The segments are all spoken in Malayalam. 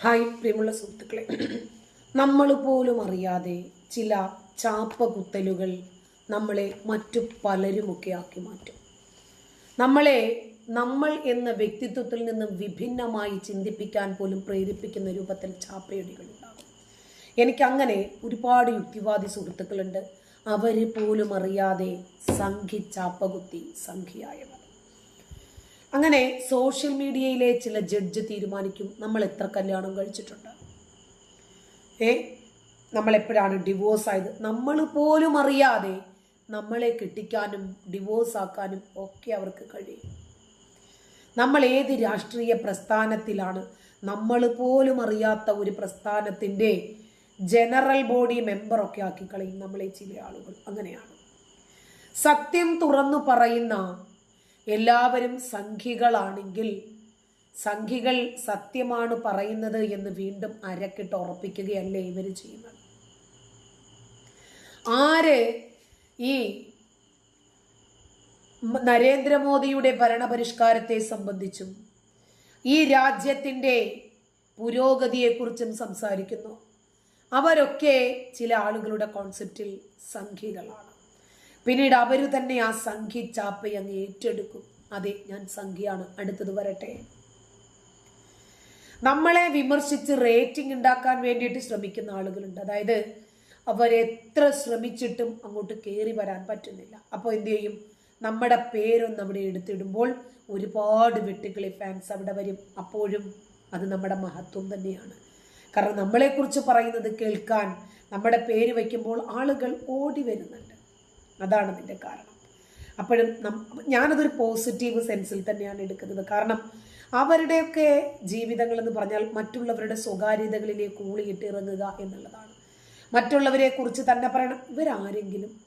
ഹായ് പ്രിയമുള്ള സുഹൃത്തുക്കളെ. നമ്മൾ പോലും അറിയാതെ ചില ചാപ്പ കുത്തലുകൾ നമ്മളെ മറ്റു പലരുമൊക്കെ ആക്കി മാറ്റും. നമ്മളെ നമ്മൾ എന്ന വ്യക്തിത്വത്തിൽ നിന്നും വിഭിന്നമായി ചിന്തിപ്പിക്കാൻ പോലും പ്രേരിപ്പിക്കുന്ന രൂപത്തിൽ ചാപ്പയടികൾ ഉണ്ടാകും. എനിക്കങ്ങനെ ഒരുപാട് യുക്തിവാദി സുഹൃത്തുക്കളുണ്ട്. അവർ പോലും അറിയാതെ സംഘി ചാപ്പകുത്തി സംഖ്യയായവർ അങ്ങനെ സോഷ്യൽ മീഡിയയിലെ ചില ജഡ്ജ് തീരുമാനിക്കും നമ്മൾ എത്ര കല്യാണം കഴിച്ചിട്ടുണ്ട്. ഏ നമ്മൾ എപ്പോഴാണ് ഡിവോഴ്സ് ആയത്? നമ്മൾ പോലും അറിയാതെ നമ്മളെ കിട്ടിക്കാനും ഡിവോഴ്സ് ആക്കാനും ഒക്കെ അവർക്ക് കഴിയും. നമ്മൾ ഏത് രാഷ്ട്രീയ പ്രസ്ഥാനത്തിലാണ്? നമ്മൾ പോലും അറിയാത്ത ഒരു പ്രസ്ഥാനത്തിന്റെ ജനറൽ ബോഡി മെമ്പറൊക്കെ ആക്കി കളയും നമ്മളെ ചില ആളുകൾ. അങ്ങനെയാണ്. സത്യം തുറന്നു പറയുന്ന എല്ലാവരും സംഖികളാണെങ്കിൽ സംഖികൾ സത്യമാണ് പറയുന്നത് എന്ന് വീണ്ടും അരക്കിട്ട് ഉറപ്പിക്കുകയല്ലേ ഇവർ ചെയ്യുന്നത്? ആര് ഈ നരേന്ദ്രമോദിയുടെ ഭരണപരിഷ്കാരത്തെ സംബന്ധിച്ചും ഈ രാജ്യത്തിന്റെ പുരോഗതിയെക്കുറിച്ചും സംസാരിക്കുന്നു? അവരൊക്കെ ചില ആളുകളുടെ കോൺസെപ്റ്റിൽ സംഖ്യകളാണ് പിന്നീട് അവർ തന്നെ ആ സംഖ്യ ചാപ്പ അങ്ങ് ഏറ്റെടുക്കും. അതെ ഞാൻ സംഖ്യയാണ്. അടുത്തത് വരട്ടെ. നമ്മളെ വിമർശിച്ച് റേറ്റിംഗ് ഉണ്ടാക്കാൻ വേണ്ടിയിട്ട് ശ്രമിക്കുന്ന ആളുകളുണ്ട്. അതായത് അവരെത്ര ശ്രമിച്ചിട്ടും അങ്ങോട്ട് കയറി വരാൻ പറ്റുന്നില്ല. അപ്പോൾ എന്തു ചെയ്യും? നമ്മുടെ പേരൊന്ന് അവിടെ എടുത്തിടുമ്പോൾ ഒരുപാട് വെട്ടുക്കിളി ഫാൻസ് അവിടെ വരും. അപ്പോഴും അത് നമ്മുടെ മഹത്വം തന്നെയാണ്. കാരണം നമ്മളെക്കുറിച്ച് പറയുന്നത് കേൾക്കാൻ നമ്മുടെ പേര് വയ്ക്കുമ്പോൾ ആളുകൾ ഓടി വരുന്നുണ്ട്. അതാണ് അതിന്റെ കാരണം. അപ്പോഴും നം ഞാനതൊരു പോസിറ്റീവ് സെൻസിൽ തന്നെയാണ് എടുക്കുന്നത്. കാരണം അവരുടെയൊക്കെ ജീവിതങ്ങൾ എന്ന് പറഞ്ഞാൽ മറ്റുള്ളവരുടെ സ്വകാര്യതകളിലേക്ക് ഊളിയിട്ട് ഇറങ്ങുക എന്നുള്ളതാണ്. മറ്റുള്ളവരെ കുറിച്ച് തന്നെ പറയണം. ഇവരാരെങ്കിലും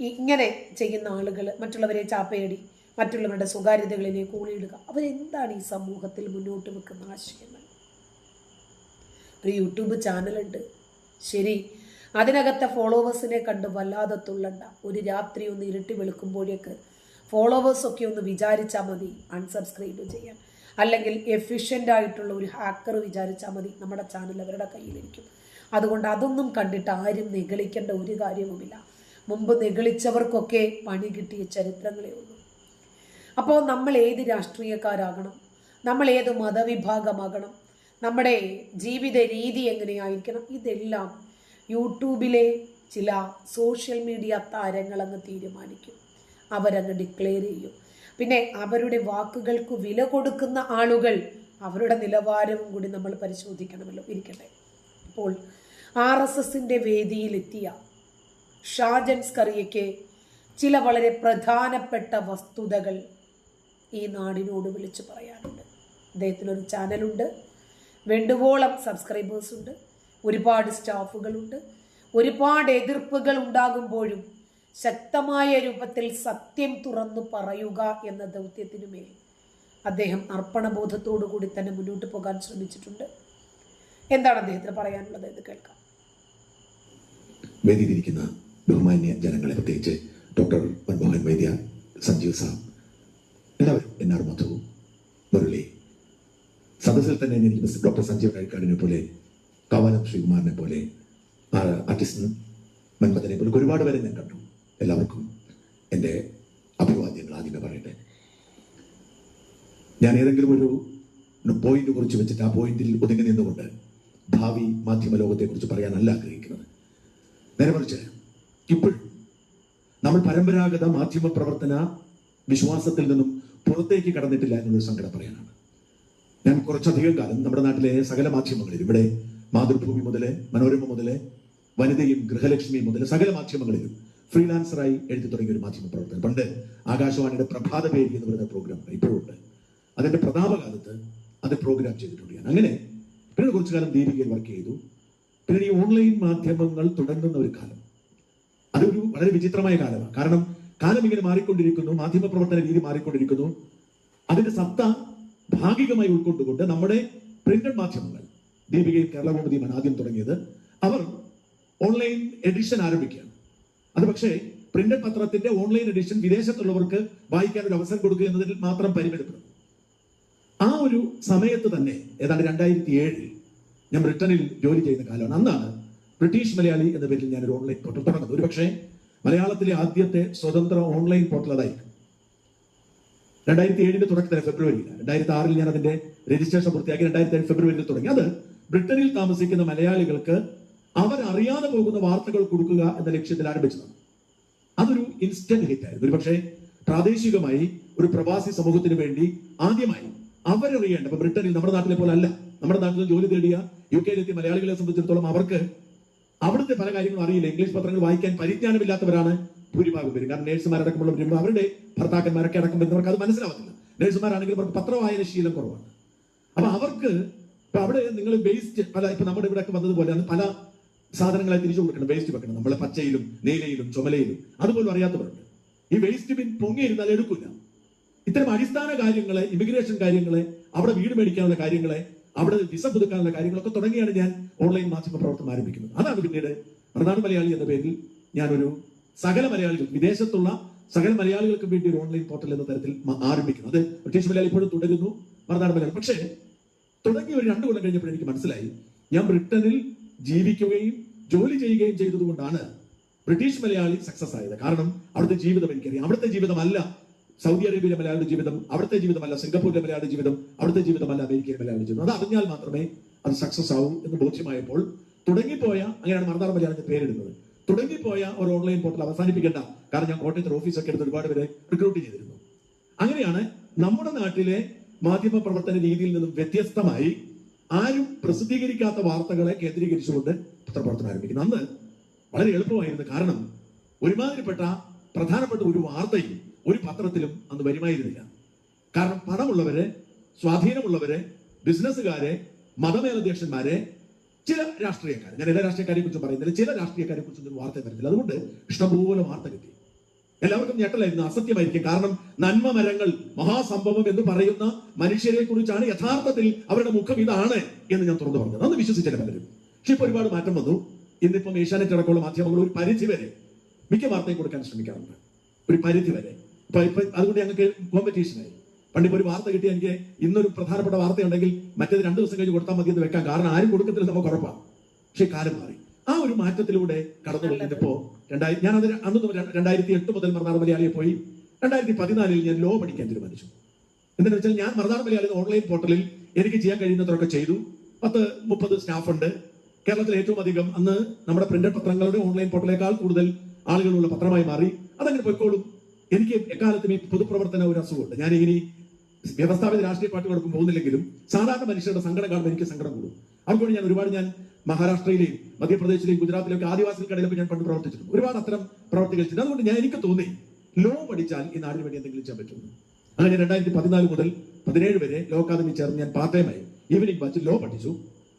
ഇങ്ങനെ ചെയ്യുന്ന ആളുകൾ മറ്റുള്ളവരെ ചാപ്പയടി മറ്റുള്ളവരുടെ സ്വകാര്യതകളിലേക്ക് ഊളിയിടുക അവരെന്താണ് ഈ സമൂഹത്തിൽ മുന്നോട്ട് വെക്കുന്ന ആശയങ്ങൾ? ഒരു യൂട്യൂബ് ചാനലുണ്ട്. ശരി അതിനകത്തെ ഫോളോവേഴ്സിനെ കണ്ട് വല്ലാതെ തുള്ളണ്ട. ഒരു രാത്രി ഒന്ന് ഇരുട്ടി വെളുക്കുമ്പോഴേക്ക് ഫോളോവേഴ്സൊക്കെ ഒന്ന് വിചാരിച്ചാൽ മതി അൺസബ്സ്ക്രൈബ് ചെയ്യാൻ. അല്ലെങ്കിൽ എഫിഷ്യന്റ് ആയിട്ടുള്ള ഒരു ഹാക്കർ വിചാരിച്ചാൽ മതി നമ്മുടെ ചാനൽ അവരുടെ കയ്യിലിരിക്കും. അതുകൊണ്ട് അതൊന്നും കണ്ടിട്ട് ആരും നിഗളിക്കേണ്ട ഒരു കാര്യവുമില്ല. മുമ്പ് നിഗളിച്ചവർക്കൊക്കെ പണി കിട്ടിയ ചരിത്രങ്ങളേ ഉള്ളൂ. അപ്പോൾ നമ്മൾ ഏത് രാഷ്ട്രീയക്കാരാകണം? നമ്മൾ ഏത് മതവിഭാഗമാകണം? നമ്മുടെ ജീവിത രീതി എങ്ങനെയായിരിക്കണം? ഇതെല്ലാം യൂട്യൂബിലെ ചില സോഷ്യൽ മീഡിയ താരങ്ങളങ്ങ് തീരുമാനിക്കും. അവരങ്ങ് ഡിക്ലെയർ ചെയ്യും. പിന്നെ അവരുടെ വാക്കുകൾക്ക് വില കൊടുക്കുന്ന ആളുകൾ അവരുടെ നിലവാരവും കൂടി നമ്മൾ പരിശോധിക്കണമല്ലോ. ഇരിക്കട്ടെ. അപ്പോൾ ആർ എസ് എസിന്റെ വേദിയിലെത്തിയ ഷാജൻ സ്കറിയയ്ക്ക് ചില വളരെ പ്രധാനപ്പെട്ട വസ്തുതകൾ ഈ നാടിനോട് വിളിച്ചു പറയാനുണ്ട്. അദ്ദേഹത്തിനൊരു ചാനലുണ്ട്. വേണ്ടുവോളം സബ്സ്ക്രൈബേഴ്സ് ഉണ്ട് ഒരുപാട് സ്റ്റാഫുകളുണ്ട്. ഒരുപാട് എതിർപ്പുകൾ ഉണ്ടാകുമ്പോഴും ശക്തമായ രൂപത്തിൽ സത്യം തുറന്നു പറയുക എന്ന ദൗത്യത്തിനു മേൽ അദ്ദേഹം അർപ്പണബോധത്തോടു കൂടി തന്നെ മുന്നോട്ട് പോകാൻ ശ്രമിച്ചിട്ടുണ്ട്. എന്താണ് അദ്ദേഹത്തിന് പറയാനുള്ളത് എന്ന് കേൾക്കാം. വേദിയിലിരിക്കുന്ന ബഹുമാന്യ ജനങ്ങളെ പ്രത്യേകിച്ച് ഡോക്ടർ മൻമോഹൻ വൈദ്യ സഞ്ജീവ് സാബ് എല്ലാവരും എൻ ആർ മധു മുരളി സദസ്സിൽ തന്നെ ഡോക്ടർ സഞ്ജീവ് കഴിക്കാടിനെ പോലെ കാവാലം ശ്രീകുമാറിനെ പോലെ ആർട്ടിസ്റ്റ് മന്മഥനെ പോലെ ഒരുപാട് പേരെ ഞാൻ കണ്ടു. എല്ലാവർക്കും എന്റെ അഭിവാദ്യങ്ങൾ ആദ്യമേ പറയട്ടെ. ഞാൻ ഏതെങ്കിലും ഒരു പോയിന്റ് കുറിച്ച് വെച്ചിട്ട് ആ പോയിന്റിൽ ഒതുങ്ങി നിന്നുകൊണ്ട് ഭാവി മാധ്യമ ലോകത്തെക്കുറിച്ച് പറയാനല്ല ആഗ്രഹിക്കുന്നത്. നേരെ മറിച്ച് ഇപ്പോഴും നമ്മൾ പരമ്പരാഗത മാധ്യമ പ്രവർത്തന വിശ്വാസത്തിൽ നിന്നും പുറത്തേക്ക് കടന്നിട്ടില്ല എന്നൊരു സങ്കടം പറയാനാണ്. ഞാൻ കുറച്ചധികം കാലം നമ്മുടെ നാട്ടിലെ സകല മാധ്യമങ്ങളിൽ ഇവിടെ മാതൃഭൂമി മുതൽ മനോരമ മുതൽ വനിതയും ഗൃഹലക്ഷ്മി മുതൽ സകല മാധ്യമങ്ങളിലും ഫ്രീലാൻസറായി എഴുതി തുടങ്ങിയ ഒരു മാധ്യമ പ്രവർത്തനം പണ്ട് ആകാശവാണിയുടെ പ്രഭാത പേരി എന്ന് പറയുന്ന പ്രോഗ്രാം ഇപ്പോഴുണ്ട് അതിന്റെ പ്രതാപകാലത്ത് അത് പ്രോഗ്രാം ചെയ്തിട്ടുണ്ട് ഞാൻ. അങ്ങനെ പിന്നെ കുറച്ചു കാലം ദീപികയിൽ വർക്ക് ചെയ്തു. പിന്നെ ഈ ഓൺലൈൻ മാധ്യമങ്ങൾ തുടങ്ങുന്ന ഒരു കാലം. അതൊരു വളരെ വിചിത്രമായ കാലമാണ്. കാരണം കാലം ഇങ്ങനെ മാറിക്കൊണ്ടിരിക്കുന്നു മാധ്യമ പ്രവർത്തന രീതി മാറിക്കൊണ്ടിരിക്കുന്നു. അതിന്റെ സത്ത ഭാഗികമായി ഉൾക്കൊണ്ടുകൊണ്ട് നമ്മുടെ പ്രിന്റഡ് മാധ്യമങ്ങൾ ദീപികയും കേരളകൗമുദിയുമാണ് ആദ്യം തുടങ്ങിയത്. അവർ ഓൺലൈൻ എഡിഷൻ ആരംഭിക്കുകയാണ്. അത് പക്ഷേ പ്രിന്റ് പത്രത്തിന്റെ ഓൺലൈൻ എഡിഷൻ വിദേശത്തുള്ളവർക്ക് വായിക്കാൻ ഒരു അവസരം കൊടുക്കുക എന്നതിൽ മാത്രം പരിമിതപ്പെടുന്നു. ആ ഒരു സമയത്ത് തന്നെ ഏതാണ്ട് രണ്ടായിരത്തി ഏഴിൽ ഞാൻ ബ്രിട്ടനിൽ ജോലി ചെയ്യുന്ന കാലമാണ്. അന്നാണ് ബ്രിട്ടീഷ് മലയാളി എന്ന പേരിൽ ഞാൻ ഒരു ഓൺലൈൻ പോർട്ടൽ തുടങ്ങുന്നത് ഒരുപക്ഷെ മലയാളത്തിലെ ആദ്യത്തെ സ്വതന്ത്ര ഓൺലൈൻ പോർട്ടൽ അതായിരിക്കും. രണ്ടായിരത്തി ഏഴിന്റെ തുടക്കത്തിൽ ഫെബ്രുവരിയിൽ രണ്ടായിരത്തി ആറിൽ ഞാൻ അതിന്റെ രജിസ്ട്രേഷൻ പൂർത്തിയാക്കി രണ്ടായിരത്തി ഏഴ് ഫെബ്രുവരിയിൽ തുടങ്ങി. അത് ബ്രിട്ടനിൽ താമസിക്കുന്ന മലയാളികൾക്ക് അവർ അറിയാതെ പോകുന്ന വാർത്തകൾ കൊടുക്കുക എന്ന ലക്ഷ്യത്തിൽ ആരംഭിച്ചതാണ്. അതൊരു ഇൻസ്റ്റന്റ് ഹിറ്റ് ആയിരുന്നു. ഒരു പക്ഷേ പ്രാദേശികമായി ഒരു പ്രവാസി സമൂഹത്തിന് വേണ്ടി ആദ്യമായി അവരറിയേണ്ട ഇപ്പൊ ബ്രിട്ടനിൽ നമ്മുടെ നാട്ടിലെ പോലെ അല്ല. നമ്മുടെ നാട്ടിൽ ജോലി തേടിയ യു കെയിലെത്തിയ മലയാളികളെ സംബന്ധിച്ചിടത്തോളം അവർക്ക് അവിടുത്തെ പല കാര്യങ്ങളും അറിയില്ല. ഇംഗ്ലീഷ് പത്രങ്ങൾ വായിക്കാൻ പരിജ്ഞാനമില്ലാത്തവരാണ് ഭൂരിഭാഗം പേരും. കാരണം നേഴ്സുമാരടക്കമുള്ള വരുമ്പോൾ അവരുടെ ഭർത്താക്കന്മാരൊക്കെ അടക്കം വരുന്നവർക്ക് അത് മനസ്സിലാവത്തില്ല. നേഴ്സുമാരാണെങ്കിൽ അവർക്ക് പത്രവായന ശീലം കുറവാണ്. അപ്പൊ അവർക്ക് ഇപ്പൊ അവിടെ നിങ്ങൾ വേസ്റ്റ് പല ഇപ്പൊ നമ്മുടെ ഇവിടെ ഒക്കെ വന്നതുപോലെയാണ് പല സാധനങ്ങളെ തിരിച്ചു കൊടുക്കണം വേസ്റ്റ് വെക്കണം. നമ്മളെ പച്ചയിലും നീലയിലും ചുമലയിലും. അതുപോലും അറിയാത്തവരുണ്ട്. ഈ വേസ്റ്റ് ബിൻ പൊങ്ങിയിരുന്നാൽ എടുക്കില്ല ഇത്തരം അടിസ്ഥാന കാര്യങ്ങളെ ഇമിഗ്രേഷൻ കാര്യങ്ങളെ അവിടെ വീട് മേടിക്കാനുള്ള കാര്യങ്ങളെ അവിടെ വിസ പുതുക്കാനുള്ള കാര്യങ്ങളൊക്കെ തുടങ്ങിയാണ് ഞാൻ ഓൺലൈൻ മാധ്യമ പ്രവർത്തനം ആരംഭിക്കുന്നത്. അതാണ് പിന്നീട് പ്രധാന മലയാളി എന്ന പേരിൽ ഞാനൊരു സകല മലയാളികൾ വിദേശത്തുള്ള സകല മലയാളികൾക്കും വേണ്ടി ഒരു ഓൺലൈൻ പോർട്ടൽ എന്ന തരത്തിൽ ആരംഭിക്കുന്നു അത് ബ്രിട്ടീഷ് മലയാളി ഇപ്പോഴും തുടരുന്നു മറുനാട് മലയാളി. പക്ഷേ തുടങ്ങി ഒരു രണ്ടു കൊല്ലം കഴിഞ്ഞപ്പോൾ എനിക്ക് മനസ്സിലായി. ഞാൻ ബ്രിട്ടനിൽ ജീവിക്കുകയും ജോലി ചെയ്യുകയും ചെയ്തതുകൊണ്ടാണ് ബ്രിട്ടീഷ് മലയാളി സക്സസ് ആയത്. കാരണം അവിടുത്തെ ജീവിതം എനിക്കറിയാം. അവിടുത്തെ ജീവിതമല്ല സൗദി അറേബ്യയിലെ മലയാളിയുടെ ജീവിതം അവിടുത്തെ ജീവിതമല്ല സിംഗപ്പൂരിലെ മലയാളിയുടെ ജീവിതം അവിടുത്തെ ജീവിതമല്ല അമേരിക്കയിലെ മലയാളിയുടെ ജീവിതം. അത് അറിഞ്ഞാൽ മാത്രമേ അത് സക്സസ് ആവും എന്ന് ബോധ്യമായപ്പോൾ തുടങ്ങിപ്പോയ അങ്ങനെയാണ് മറന്നാർ മലയാളത്തിന് പേരിടുന്നത്. തുടങ്ങിപ്പോയ ഒരു ഓൺലൈൻ പോർട്ടൽ അവസാനിപ്പിക്കേണ്ട. കാരണം ഞാൻ കോട്ടയത്ത് ഓഫീസൊക്കെ എടുത്ത് ഒരുപാട് പേരെ റിക്രൂട്ട് ചെയ്തിരുന്നു. അങ്ങനെയാണ് നമ്മുടെ നാട്ടിലെ മാധ്യമ പ്രവർത്തന രീതിയിൽ നിന്നും വ്യത്യസ്തമായി ആരും പ്രസിദ്ധീകരിക്കാത്ത വാർത്തകളെ കേന്ദ്രീകരിച്ചുകൊണ്ട് പത്രപ്രവർത്തനം ആരംഭിക്കുന്നത് അന്ന് വളരെ എളുപ്പമായിരുന്നു. കാരണം ഒരുമാതിരിപ്പെട്ട പ്രധാനപ്പെട്ട ഒരു വാർത്തയും ഒരു പത്രത്തിലും അന്ന് വരുമായിരുന്നില്ല. കാരണം പണമുള്ളവരെ സ്വാധീനമുള്ളവരെ ബിസിനസ്സുകാരെ മതമേലധ്യക്ഷന്മാരെ ചില രാഷ്ട്രീയക്കാർ ഞാൻ എല്ലാ രാഷ്ട്രീയക്കാരെ കുറിച്ചും പറയുന്നില്ല ചില രാഷ്ട്രീയക്കാരെ കുറിച്ചൊന്നും വാർത്ത വരുന്നില്ല അതുകൊണ്ട് ഇഷ്ടംപോലെ വാർത്ത കിട്ടി. എല്ലാവർക്കും ഞെട്ടലായിരുന്നു അസത്യമായിരിക്കും. കാരണം നന്മ മരങ്ങൾ മഹാസംഭവം എന്ന് പറയുന്ന മനുഷ്യരെ കുറിച്ചാണ് യഥാർത്ഥത്തിൽ അവരുടെ മുഖം ഇതാണ് എന്ന് ഞാൻ തുറന്നു പറഞ്ഞത്. അന്ന് വിശ്വസിച്ചില്ല പലരും പക്ഷെ ഇപ്പൊ ഒരുപാട് മാറ്റം വന്നു. ഇന്നിപ്പം ഏഷ്യാനെറ്റ് അടക്കമുള്ള മാധ്യമങ്ങൾ ഒരു പരിധി വരെ മിക്ക വാർത്തയും കൊടുക്കാൻ ശ്രമിക്കാറുണ്ട്. ഒരു പരിധി വരെ. ഇപ്പൊ ഇപ്പൊ അതുകൊണ്ട് ഞങ്ങൾക്ക് കോമ്പറ്റീഷനായി പണ്ട് ഇപ്പൊ ഒരു വാർത്ത കിട്ടിയ എനിക്ക് ഇന്നൊരു പ്രധാനപ്പെട്ട വാർത്തയുണ്ടെങ്കിൽ മറ്റേത് രണ്ട് ദിവസം കഴിഞ്ഞ് കൊടുത്താൽ മതി എന്ന് വെക്കാം. കാരണം ആരും കൊടുക്കത്തില്ല നമുക്ക് ഉറപ്പാണ്. പക്ഷെ കാലം മാറി. ആ ഒരു മാറ്റത്തിലൂടെ കടന്നു പോകുന്നപ്പോ രണ്ടായിരത്തി ഞാൻ അതിന് അന്ന് രണ്ടായിരത്തി എട്ട് മുതൽ മറുനാട് മലയാളിയെ പോയി രണ്ടായിരത്തി പതിനാലിൽ ഞാൻ ലോ പഠിക്കാൻ തീരുമാനിച്ചു. എന്താണെന്ന് വെച്ചാൽ ഞാൻ മറുനാട് മലയാളി ഓൺലൈൻ പോർട്ടലിൽ എനിക്ക് ചെയ്യാൻ കഴിയുന്നത്രയൊക്കെ ചെയ്തു. പത്ത് മുപ്പത് സ്റ്റാഫ് ഉണ്ട് കേരളത്തിൽ ഏറ്റവും അധികം അന്ന് നമ്മുടെ പ്രിന്റഡ് പത്രങ്ങളുടെ ഓൺലൈൻ പോർട്ടലേക്കാൾ കൂടുതൽ ആളുകളുള്ള പത്രമായി മാറി. അതങ്ങനെ പൊയ്ക്കോളും. എനിക്ക് എക്കാലത്തും ഈ പൊതുപ്രവർത്തന ഒരു അസുഖമുണ്ട്. ഞാൻ ഇനി വ്യവസ്ഥാപിത രാഷ്ട്രീയ പാർട്ടികളോടൊപ്പം പോകുന്നില്ലെങ്കിലും സാധാരണ മനുഷ്യരുടെ സങ്കടം കാണുമ്പോൾ എനിക്ക് സങ്കടം കൂടും. അതുകൊണ്ട് ഞാൻ ഒരുപാട് ഞാൻ മഹാരാഷ്ട്രയിലെയും മധ്യപ്രദേശിലെയും ഗുജറാത്തിലെയും ആദിവാസികൾക്കിടയിലൊക്കെ ഞാൻ പണ്ട് പ്രവർത്തിച്ചിട്ടുണ്ട്. ഒരുപാട് അത്തരം പ്രവർത്തികൾ ചെയ്തു അതുകൊണ്ട് ഞാൻ എനിക്ക് തോന്നി ലോ പഠിച്ചാൽ ഈ നാടിന് വേണ്ടി എന്തെങ്കിലും ചെയ്യാൻ പറ്റും അങ്ങനെ രണ്ടായിരത്തി പതിനാല് മുതൽ പതിനേഴ് വരെ ലോ അക്കാദമി ചേർന്ന് ഞാൻ പാർട്ട് ടൈമായി ഈവനിങ് ബാച്ച് ലോ പഠിച്ചു.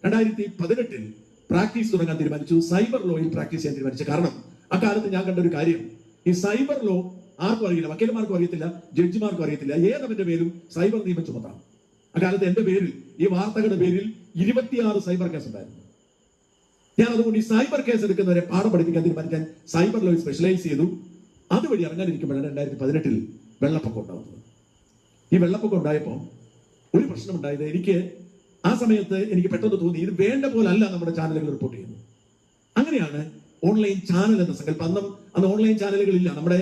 രണ്ടായിരത്തി പതിനെട്ടിൽ പ്രാക്ടീസ് തുടങ്ങാൻ തീരുമാനിച്ചു. സൈബർ ലോയിൽ പ്രാക്ടീസ് ചെയ്യാൻ തീരുമാനിച്ചു. കാരണം അക്കാലത്ത് ഞാൻ കണ്ട ഒരു കാര്യം ഈ സൈബർ ലോ ആർക്കും അറിയില്ല വക്കീലന്മാർക്കും അറിയത്തില്ല ജഡ്ജിമാർക്കും അറിയത്തില്ല. ഏതവന്റെ പേരും സൈബർ നിയമം ചുമത്താണ് അക്കാലത്ത് എന്റെ പേരിൽ ഈ വാർത്തകളുടെ പേരിൽ ഇരുപത്തിയാറ് സൈബർ കേസ് ഉണ്ടായിരുന്നു. ഞാൻ അതുകൊണ്ട് ഈ സൈബർ കേസ് എടുക്കുന്നവരെ പാഠം പഠിപ്പിക്കാൻ തീരുമാനിക്കാൻ സൈബർ ലോയിൽ സ്പെഷ്യലൈസ് ചെയ്തു. അതുവഴി ഇറങ്ങാനിരിക്കുമ്പോഴാണ് രണ്ടായിരത്തി പതിനെട്ടിൽ വെള്ളപ്പൊക്കം ഉണ്ടാകുന്നത്. ഈ വെള്ളപ്പൊക്കം ഉണ്ടായപ്പോൾ ഒരു പ്രശ്നം ഉണ്ടായത് എനിക്ക് ആ സമയത്ത് എനിക്ക് പെട്ടെന്ന് തോന്നി ഇത് വേണ്ട പോലെ അല്ല നമ്മുടെ ചാനലുകൾ റിപ്പോർട്ട് ചെയ്യുന്നത്. അങ്ങനെയാണ് ഓൺലൈൻ ചാനൽ എന്ന സങ്കല്പം. അന്നും അന്ന് ഓൺലൈൻ ചാനലുകളില്ല നമ്മുടെ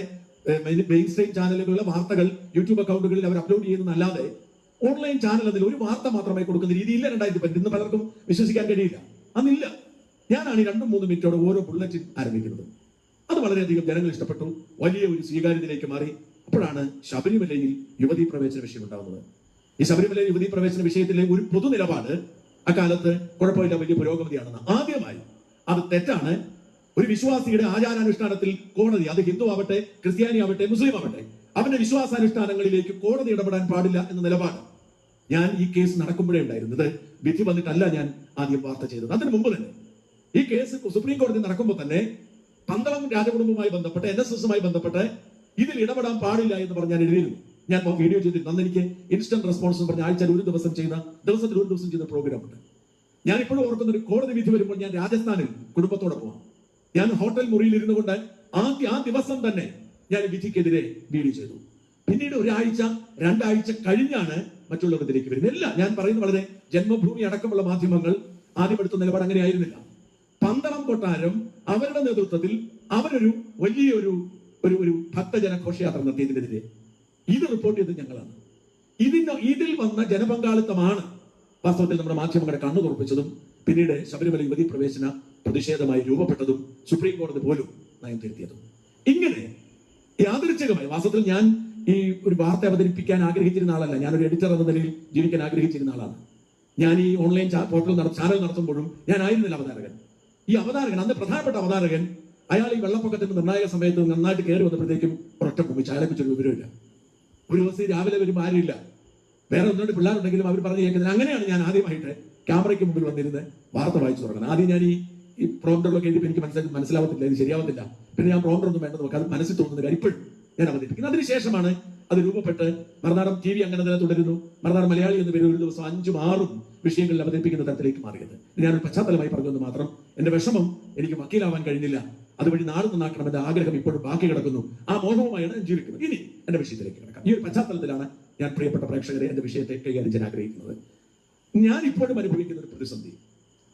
മെയിൻ സ്ട്രീം ചാനലുകളിലെ വാർത്തകൾ യൂട്യൂബ് അക്കൗണ്ടുകളിൽ അവർ അപ്ലോഡ് ചെയ്യുന്നതല്ലാതെ ഓൺലൈൻ ചാനൽ അതിൽ ഒരു വാർത്ത മാത്രമായി കൊടുക്കുന്ന രീതിയില്ല രണ്ടായിരത്തി പതിനെട്ട് ഇന്ന് പലർക്കും വിശ്വസിക്കാൻ കഴിയില്ല. അന്നില്ല. ഞാനാണ് ഈ രണ്ടും മൂന്ന് മിനിറ്റോടെ ഓരോ ബുള്ളറ്റിൻ ആരംഭിക്കുന്നത്. അത് വളരെയധികം ജനങ്ങൾ ഇഷ്ടപ്പെട്ടു. വലിയ ഒരു സ്വീകാര്യതയിലേക്ക് മാറി. അപ്പോഴാണ് ശബരിമലയിൽ യുവതീ പ്രവേശന വിഷയം ഉണ്ടാകുന്നത്. ഈ ശബരിമല യുവതീ പ്രവേശന വിഷയത്തിലെ ഒരു പൊതു നിലപാട് അക്കാലത്ത് കുഴപ്പമില്ല വലിയ പുരോഗതിയാണെന്ന് ആദ്യമായി അത് തെറ്റാണ്. ഒരു വിശ്വാസിയുടെ ആചാരാനുഷ്ഠാനത്തിൽ കോടതി അത് ഹിന്ദു ആവട്ടെ ക്രിസ്ത്യാനി ആവട്ടെ മുസ്ലിം ആവട്ടെ അവന്റെ വിശ്വാസാനുഷ്ഠാനങ്ങളിലേക്ക് കോടതി ഇടപെടാൻ പാടില്ല എന്ന നിലപാട് ഞാൻ ഈ കേസ് നടക്കുമ്പോഴേ ഉണ്ടായിരുന്നത്. വിധി വന്നിട്ടല്ല ഞാൻ ആദ്യം വാർത്ത ചെയ്തത്. അതിന് മുമ്പ് തന്നെ ഈ കേസ് സുപ്രീം കോടതി നടക്കുമ്പോൾ തന്നെ പന്തളം രാജകുടുംബവുമായി ബന്ധപ്പെട്ട് എൻ എസ് എസുമായി ബന്ധപ്പെട്ട് ഇതിൽ ഇടപെടാൻ പാടില്ല എന്ന് പറഞ്ഞ് ഞാൻ എഴുതിയിരുന്നു. ഞാൻ വീഡിയോ ചെയ്തിരുന്നു. അന്ന് എനിക്ക് ഇൻസ്റ്റന്റ് റെസ്പോൺസ് എന്ന് പറഞ്ഞ ആഴ്ചയിൽ ഒരു ദിവസം ചെയ്ത ദിവസത്തിൽ ഒരു ദിവസം ചെയ്ത പ്രോഗ്രാം ഉണ്ട്. ഞാൻ ഇപ്പോഴും ഓർക്കുന്ന ഒരു കോടതി വിധി വരുമ്പോൾ ഞാൻ രാജസ്ഥാനിൽ കുടുംബത്തോടെ പോവാം. ഞാൻ ഹോട്ടൽ മുറിയിൽ ഇരുന്നു കൊണ്ട് ആദ്യ ആ ദിവസം തന്നെ ഞാൻ വിധിക്കെതിരെ വീഡിയോ ചെയ്തു. പിന്നീട് ഒരാഴ്ച രണ്ടാഴ്ച കഴിഞ്ഞാണ് മറ്റുള്ളവരിലേക്ക് വരുന്നത്. ഇല്ല ഞാൻ പറയുന്നത് വളരെ ജന്മഭൂമി അടക്കമുള്ള മാധ്യമങ്ങൾ ആദ്യം എടുത്ത നിലപാട് അങ്ങനെ ആയിരുന്നില്ല പന്തളം കൊട്ടാരം അവരുടെ നേതൃത്വത്തിൽ അവരൊരു വലിയൊരു ഒരു ഒരു ഭക്തജന ഘോഷയാത്ര നടത്തിയതിനെതിരെ. ഇത് റിപ്പോർട്ട് ചെയ്തത് ഞങ്ങളാണ്. ഇതിന് ഇതിൽ വന്ന ജനപങ്കാളിത്തമാണ് വാസ്തവത്തിൽ നമ്മുടെ മാധ്യമങ്ങളെ കണ്ണു തുറപ്പിച്ചതും പിന്നീട് ശബരിമല യുവതി പ്രവേശന പ്രതിഷേധമായി രൂപപ്പെട്ടതും സുപ്രീം കോടതി പോലും നയം തിരുത്തിയതും. ഇങ്ങനെ യാദൃച്ഛികമായി വാസ്തവത്തിൽ ഞാൻ ഈ ഒരു വാർത്ത അവതരിപ്പിക്കാൻ ആഗ്രഹിച്ചിരുന്ന ആളല്ല. ഞാനൊരു എഡിറ്റർ എന്ന നിലയിൽ ജീവിക്കാൻ ആഗ്രഹിച്ചിരുന്ന ആളാണ്. ഞാൻ ഈ ഓൺലൈൻ പോർട്ടൽ ചാനൽ നടത്തുമ്പോഴും ഞാൻ ആയിരുന്നില്ല അവതാരകൻ. ഈ അവതാരകൻ അന്ന് പ്രധാനപ്പെട്ട അവതാരകൻ അയാൾ ഈ വെള്ളപ്പൊക്കത്തിന്റെ നിർണായക സമയത്ത് നന്നായിട്ട് കയറി വന്നപ്പോഴത്തേക്കും ഒരൊറ്റ ഭൂമിച്ച് അയാളെ വിവരമില്ല ഒരു ദിവസം രാവിലെ വരുമ്പോൾ ആരുമില്ല വേറെ ഒന്നുകൊണ്ട് പിള്ളേരുണ്ടെങ്കിലും അവർ പറഞ്ഞു കേൾക്കുന്നത് അങ്ങനെയാണ് ഞാൻ ആദ്യമായിട്ട് ക്യാമറയ്ക്ക് മുമ്പിൽ വന്നിരുന്ന് വാർത്ത വായിച്ചു തുടങ്ങുന്നത് ആദ്യം ഞാൻ ഈ ഈ പ്രോംപ്റ്ററിലൊക്കെ എഴുതി എനിക്ക് മനസ്സിലാക്കി മനസ്സിലാവത്തില്ല ഇത് ശരിയാവത്തില്ല. പിന്നെ ഞാൻ പ്രോംപ്റ്റർ ഒന്നും വേണ്ടെന്ന് നോക്കാം അത് മനസ്സിൽ തോന്നുന്ന കാര്യം ഇപ്പോഴും ഞാൻ അവതരിപ്പിക്കുന്നത് അതിനുശേഷമാണ് അത് രൂപപ്പെട്ട് മറുനാടൻ ടി വി അങ്ങനെ തന്നെ തുടരുന്നു. മറുനാടൻ മലയാളി എന്ന പേര് ഒരു ദിവസം അഞ്ചും ആറും വിഷയങ്ങളിൽ അവതരിപ്പിക്കുന്ന തരത്തിലേക്ക് മാറിയത്. ഞാനൊരു പശ്ചാത്തലമായി പറഞ്ഞെന്ന് മാത്രം എന്റെ വിഷമം എനിക്ക് വക്കീലാവാൻ കഴിഞ്ഞില്ല. അതുവഴി നാളെ നന്നാക്കണം എന്റെ ആഗ്രഹം ഇപ്പോഴും ബാക്കി കിടക്കുന്നു. ആ മോഹവുമായാണ് ഞാൻ ജീവിക്കുന്നത്. ഇനി എന്റെ വിഷയത്തിലേക്ക് കിടക്കാം. ഈ ഒരു പശ്ചാത്തലത്തിലാണ് ഞാൻ പ്രിയപ്പെട്ട പ്രേക്ഷകരെ എന്റെ വിഷയത്തെ കൈകാര്യം ചെയ്യാൻ ആഗ്രഹിക്കുന്നത്. ഞാൻ ഇപ്പോഴും അനുഭവിക്കുന്ന ഒരു പ്രതിസന്ധി.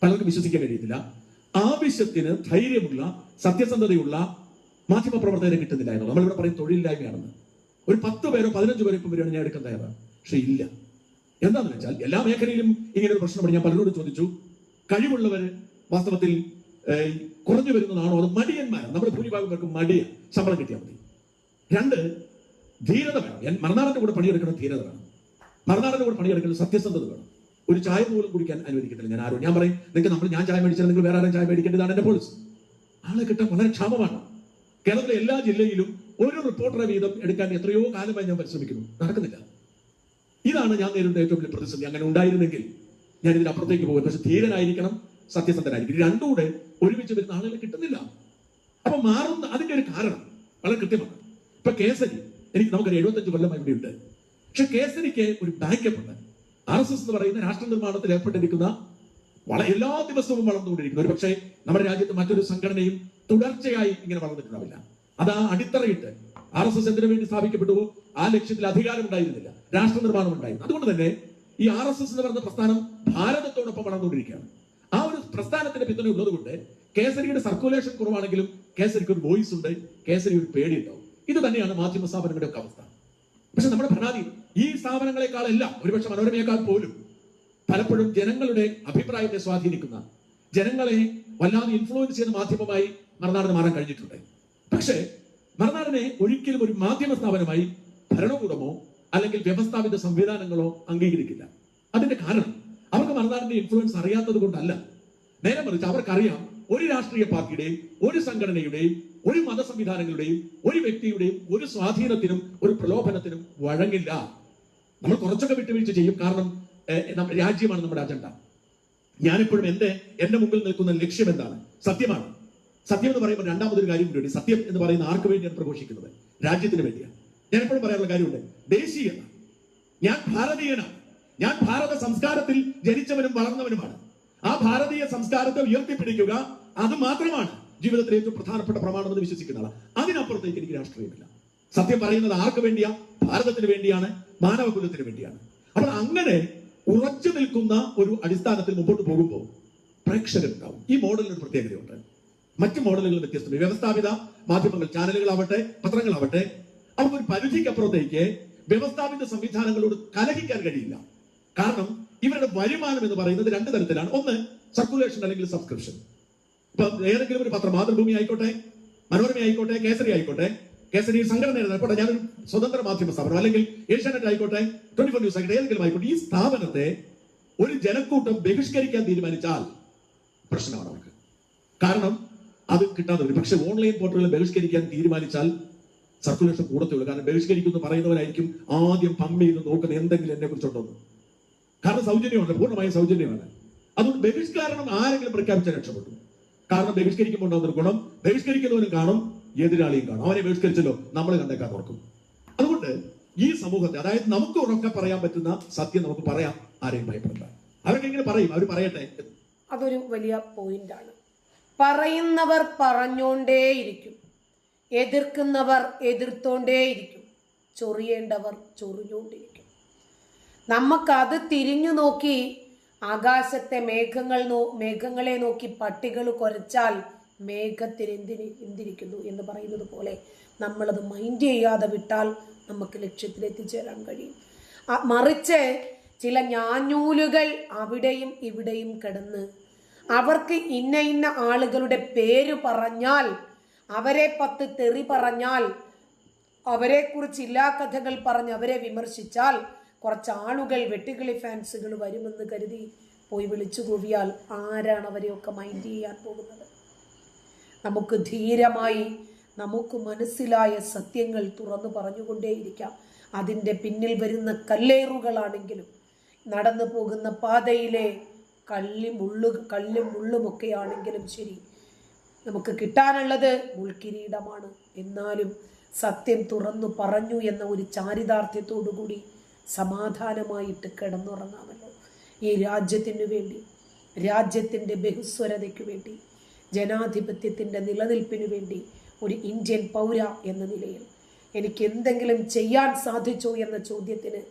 പലർക്കും വിശ്വസിക്കാൻ കഴിയുന്നില്ല. ആവശ്യത്തിന് ധൈര്യമുള്ള സത്യസന്ധതയുള്ള മാധ്യമ പ്രവർത്തകരെ കിട്ടുന്നില്ല എന്നുള്ളത്. നമ്മളിവിടെ പറയും തൊഴിലില്ലായ്മയാണെന്ന്. ഒരു പത്ത് പേരോ പതിനഞ്ച് പേരോ ഇപ്പം വരികയാണ് ഞാൻ എടുക്കാൻ തയ്യാറാണ്. പക്ഷെ ഇല്ല. എന്താണെന്ന് വെച്ചാൽ എല്ലാ മേഖലയിലും ഇങ്ങനെ ഒരു പ്രശ്നം ഞാൻ പലരോട് ചോദിച്ചു കഴിവുള്ളവര് വാസ്തവത്തിൽ കുറഞ്ഞു വരുന്നതാണോ അത് മടിയന്മാരാണ് നമ്മുടെ ഭൂരിഭാഗം പേർക്ക് മടിയ. ശമ്പളം കിട്ടിയാൽ മതി. രണ്ട് ധീരത വേണം. മറുനാടന്റെ കൂടെ പണിയെടുക്കണം ധീരത വേണം. മറുനാടന്റെ കൂടെ പണിയെടുക്കണം സത്യസന്ധത വേണം. ഒരു ചായ പോലും കുടിക്കാൻ അനുവദിക്കത്തില്ല. ഞാൻ ആരും ഞാൻ പറയും നിങ്ങൾക്ക് നമ്മൾ ഞാൻ ചായ മേടിച്ചാൽ നിങ്ങൾ വേറെ ആരും ചായ മേടിക്കേണ്ടതാണ് എന്റെ പോളിസി ആളെ കിട്ടാൻ വളരെ ക്ഷാമമാണ്. കേരളത്തിലെ എല്ലാ ജില്ലയിലും ഒരു റിപ്പോർട്ടറെ വീതം എടുക്കാൻ എത്രയോ കാലമായി ഞാൻ പരിശ്രമിക്കുന്നു. നടക്കുന്നില്ല. ഇതാണ് ഞാൻ നേരിടുന്ന ഏറ്റവും വലിയ പ്രതിസന്ധി. അങ്ങനെ ഉണ്ടായിരുന്നെങ്കിൽ ഞാൻ ഇതിനപ്പുറത്തേക്ക് പോകും. പക്ഷെ ധീരനായിരിക്കണം സത്യസന്ധനായിരിക്കും രണ്ടുകൂടെ രണ്ടും കൂടെ ഒരുമിച്ച് വരുന്ന ആളുകളെ കിട്ടുന്നില്ല. അപ്പൊ മാറുന്ന അതിന്റെ ഒരു കാരണം വളരെ കൃത്യമാണ്. ഇപ്പൊ കേസരി എനിക്ക് നമുക്കൊരു എഴുപത്തഞ്ച് കൊല്ലം ഇവിടെ ഉണ്ട്. പക്ഷെ കേസരിക്ക് ഒരു ബാക്കപ്പ് ഉണ്ട്. ആർ എസ് എസ് എന്ന് പറയുന്ന രാഷ്ട്ര നിർമ്മാണത്തിൽ ഏർപ്പെട്ടിരിക്കുന്ന വളരെ എല്ലാ ദിവസവും വളർന്നുകൊണ്ടിരിക്കുന്നു ഒരു പക്ഷേ നമ്മുടെ രാജ്യത്ത് മറ്റൊരു സംഘടനയും തുടർച്ചയായി ഇങ്ങനെ വളർന്നിട്ടുണ്ടാവില്ല. അത് ആ അടിത്തറയിട്ട് ആർ എസ് എസ് എന്തിനു വേണ്ടി സ്ഥാപിക്കപ്പെട്ടുവോ? ആ ലക്ഷ്യത്തിൽ അധികാരം ഉണ്ടായിരുന്നില്ല. രാഷ്ട്ര നിർമ്മാണം ഉണ്ടായിരുന്നു. അതുകൊണ്ട് തന്നെ ഈ ആർ എസ് എസ് എന്ന് പറയുന്ന പ്രസ്ഥാനം ഭാരതത്തോടൊപ്പം വളർന്നുകൊണ്ടിരിക്കുകയാണ്. ആ ഒരു പ്രസ്ഥാനത്തിന്റെ പിന്തുണ ഉള്ളതുകൊണ്ട് കേസരിയുടെ സർക്കുലേഷൻ കുറവാണെങ്കിലും കേസരിക്ക് ഒരു വോയിസ് ഉണ്ട് കേസരി ഒരു പേടിയുണ്ടാവും. ഇത് തന്നെയാണ് മാധ്യമ സ്ഥാപനങ്ങളുടെ ഒക്കെ അവസ്ഥ. പക്ഷെ നമ്മുടെ ഭരണാധി ഈ സ്ഥാപനങ്ങളെക്കാളെല്ലാം ഒരുപക്ഷെ മനോരമയേക്കാൾ പോലും പലപ്പോഴും ജനങ്ങളുടെ അഭിപ്രായത്തെ സ്വാധീനിക്കുന്ന ജനങ്ങളെ വല്ലാതെ ഇൻഫ്ലുവൻസ് ചെയ്യുന്ന മാധ്യമമായി മറുനാടിന് മാറാൻ കഴിഞ്ഞിട്ടുണ്ട്. പക്ഷേ മറുനാടിനെ ഒരിക്കലും ഒരു മാധ്യമ സ്ഥാപനമായി ഭരണകൂടമോ അല്ലെങ്കിൽ വ്യവസ്ഥാപിത സംവിധാനങ്ങളോ അംഗീകരിക്കില്ല. അതിന്റെ കാരണം അവർക്ക് മറുനാടിന്റെ ഇൻഫ്ലുവൻസ് അറിയാത്തത് കൊണ്ടല്ല. നേരെ മറിച്ച് അവർക്കറിയാം ഒരു രാഷ്ട്രീയ പാർട്ടിയുടെയും ഒരു സംഘടനയുടെയും ഒരു മത സംവിധാനങ്ങളുടെയും ഒരു വ്യക്തിയുടെയും ഒരു സ്വാധീനത്തിനും ഒരു പ്രലോഭനത്തിനും വഴങ്ങില്ല. നമ്മൾ കുറച്ചൊക്കെ വിട്ടുവീഴ്ച ചെയ്യും. കാരണം രാജ്യമാണ് നമ്മുടെ അജണ്ട ഞാനിപ്പോഴും എന്റെ എന്റെ മുമ്പിൽ നിൽക്കുന്ന ലക്ഷ്യം എന്താണ്? സത്യമാണ്. സത്യം എന്ന് പറയുമ്പോൾ രണ്ടാമതൊരു കാര്യം കൂടി സത്യം എന്ന് പറയുന്ന ആർക്ക് വേണ്ടിയാണ് പ്രഘോഷിക്കുന്നത്? രാജ്യത്തിന് വേണ്ടിയാണ്. ഞാൻ എപ്പോഴും പറയാനുള്ള കാര്യമുണ്ട്. ദേശീയത. ഞാൻ ഭാരതീയനാണ്. ഞാൻ ഭാരത സംസ്കാരത്തിൽ ജനിച്ചവനും വളർന്നവനുമാണ്. ആ ഭാരതീയ സംസ്കാരത്തെ ഉയർത്തിപ്പിടിക്കുക അത് മാത്രമാണ് ജീവിതത്തിലെ ഏറ്റവും പ്രധാനപ്പെട്ട പ്രമാണം എന്ന് വിശ്വസിക്കുന്ന ആളാണ് അതിനപ്പുറത്തേക്ക് എനിക്ക് രാഷ്ട്രീയമില്ല. സത്യം പറയുന്നത് ആർക്ക് വേണ്ടിയാ? ഭാരതത്തിന് വേണ്ടിയാണ് മാനവകുലത്തിന് വേണ്ടിയാണ്. അപ്പോൾ അങ്ങനെ ഉറച്ചു നിൽക്കുന്ന ഒരു അടിസ്ഥാനത്തിൽ മുമ്പോട്ട് പോകുമ്പോൾ പ്രേക്ഷകരുണ്ടാവും. ഈ മോഡലിന് ഒരു പ്രത്യേകതയുണ്ട്. മറ്റു മോഡലുകൾ വ്യത്യസ്തമായി വ്യവസ്ഥാപിത മാധ്യമങ്ങൾ ചാനലുകളാവട്ടെ പത്രങ്ങളാവട്ടെ അവർക്ക് ഒരു പരിധിക്കപ്പുറത്തേക്ക് വ്യവസ്ഥാപിത സംവിധാനങ്ങളോട് കലഹിക്കാൻ കഴിയില്ല. കാരണം ഇവരുടെ വരുമാനം എന്ന് പറയുന്നത് രണ്ട് തരത്തിലാണ്. ഒന്ന് സർക്കുലേഷൻ അല്ലെങ്കിൽ സബ്സ്ക്രിപ്ഷൻ ഇപ്പൊ ഏതെങ്കിലും ഒരു പത്രം മാതൃഭൂമി ആയിക്കോട്ടെ മനോരമ ആയിക്കോട്ടെ കേസരി ആയിക്കോട്ടെ കേസരി സംഘടന ആയിക്കോട്ടെ ഞാനൊരു സ്വതന്ത്ര മാധ്യമ സ്ഥാപനം അല്ലെങ്കിൽ ഏഷ്യാനെറ്റ് ആയിക്കോട്ടെ ട്വന്റി ഫോർ ന്യൂസ് ആയിക്കോട്ടെ ഏതെങ്കിലും ആയിക്കോട്ടെ ഈ സ്ഥാപനത്തെ ഒരു ജനക്കൂട്ടം ബഹിഷ്കരിക്കാൻ തീരുമാനിച്ചാൽ പ്രശ്നമാണ് അവർക്ക്. കാരണം അത് കിട്ടാതെ പക്ഷെ ഓൺലൈൻ പോർട്ടലുകൾ ബഹിഷ്കരിക്കാൻ തീരുമാനിച്ചാൽ സർക്കുലേഷൻ കൂടത്തുള്ളൂ. കാരണം ബഹിഷ്കരിക്കുന്നു പറയുന്നവരായിരിക്കും ആദ്യം പമ്പ് ചെയ്ത് നോക്കുന്നത് എന്തെങ്കിലും എന്നെ കുറിച്ചുണ്ടോന്ന്. കാരണം സൗജന്യമാണ് പൂർണമായും സൗജന്യമാണ്. അതുകൊണ്ട് ബഹിഷ്കരണം ആരെങ്കിലും പ്രഖ്യാപിച്ചാൽ രക്ഷപ്പെട്ടു. കാരണം ബഹിഷ്കരിക്കുമ്പോൾ ഉണ്ടാകുന്ന ഗുണം ബഹിഷ്കരിക്കുന്നവനും കാണും എതിരാളിയും കാണും. അവനെ ബഹിഷ്കരിച്ചല്ലോ നമ്മൾ കണ്ടേക്കാൻ ഓർക്കും. അതുകൊണ്ട് ഈ സമൂഹത്തെ അതായത് നമുക്ക് ഉറക്കെ പറയാൻ പറ്റുന്ന സത്യം നമുക്ക് പറയാം ആരെയും ഭയപ്പെടണ്ട. അവരൊക്കെ ഇങ്ങനെ പറയും അവർ പറയട്ടെ. അതൊരു വലിയ പോയിന്റാണ് പറയുന്നവർ പറഞ്ഞോണ്ടേയിരിക്കും. എതിർക്കുന്നവർ എതിർത്തോണ്ടേയിരിക്കും. ചൊറിയേണ്ടവർ ചൊറിഞ്ഞുകൊണ്ടിരിക്കും. നമുക്കത് തിരിഞ്ഞു നോക്കി ആകാശത്തെ മേഘങ്ങൾ നോ മേഘങ്ങളെ നോക്കി പട്ടികൾ കുരച്ചാൽ മേഘത്തിന് എന്തിന് എന്തിരിക്കുന്നു എന്ന് പറയുന്നത് പോലെ നമ്മളത് മൈൻഡ് ചെയ്യാതെ വിട്ടാൽ നമുക്ക് ലക്ഷ്യത്തിലെത്തിച്ചേരാൻ കഴിയും. ആ, മറിച്ച് ചില ഞാഞ്ഞൂലുകൾ അവിടെയും ഇവിടെയും കിടന്ന് അവർക്ക് ഇന്ന ഇന്ന ആളുകളുടെ പേര് പറഞ്ഞാൽ അവരെ പത്ത് തെറി പറഞ്ഞാൽ അവരെക്കുറിച്ച് ഇല്ലാ കഥകൾ പറഞ്ഞ് അവരെ വിമർശിച്ചാൽ കുറച്ച് ആളുകൾ വെട്ടുകിളി ഫാൻസുകൾ വരുമെന്ന് കരുതി പോയി വിളിച്ചു കൂവിയാൽ ആരാണ് അവരെയൊക്കെ മൈൻഡ് ചെയ്യാൻ പോകുന്നത്? നമുക്ക് ധീരമായി നമുക്ക് മനസ്സിലായ സത്യങ്ങൾ തുറന്നു പറഞ്ഞുകൊണ്ടേയിരിക്കാം. അതിന്റെ പിന്നിൽ വരുന്ന കല്ലേറുകളാണെങ്കിലും നടന്നു പോകുന്ന പാതയിലെ കള്ളി മുള്ളു കല്ലും മുള്ളുമൊക്കെ ആണെങ്കിലും ശരി. നമുക്ക് കിട്ടാനുള്ളത് മുൾക്കിരീടമാണ്. എന്നാലും സത്യം തുറന്നു പറഞ്ഞു എന്ന ഒരു ചാരിതാർത്ഥ്യത്തോടുകൂടി സമാധാനമായിട്ട് കിടന്നുറങ്ങാമല്ലോ. ഈ രാജ്യത്തിനു വേണ്ടി രാജ്യത്തിന്റെ ബഹുസ്വരതയ്ക്ക് വേണ്ടി ജനാധിപത്യത്തിന്റെ നിലനിൽപ്പിനു വേണ്ടി ഒരു ഇന്ത്യൻ പൗര എന്ന നിലയിൽ എനിക്ക് എന്തെങ്കിലും ചെയ്യാൻ സാധിച്ചോ എന്ന ചോദ്യത്തിന്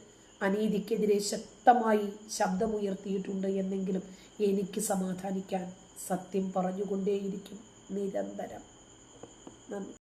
അനീതിക്കെതിരെ ശക്തമായി ശബ്ദമുയർത്തിയിട്ടുണ്ട് എന്നെങ്കിലും എനിക്ക് സമാധാനിക്കാൻ സത്യം പറഞ്ഞുകൊണ്ടേയിരിക്കും. നിരന്തരം. നന്ദി.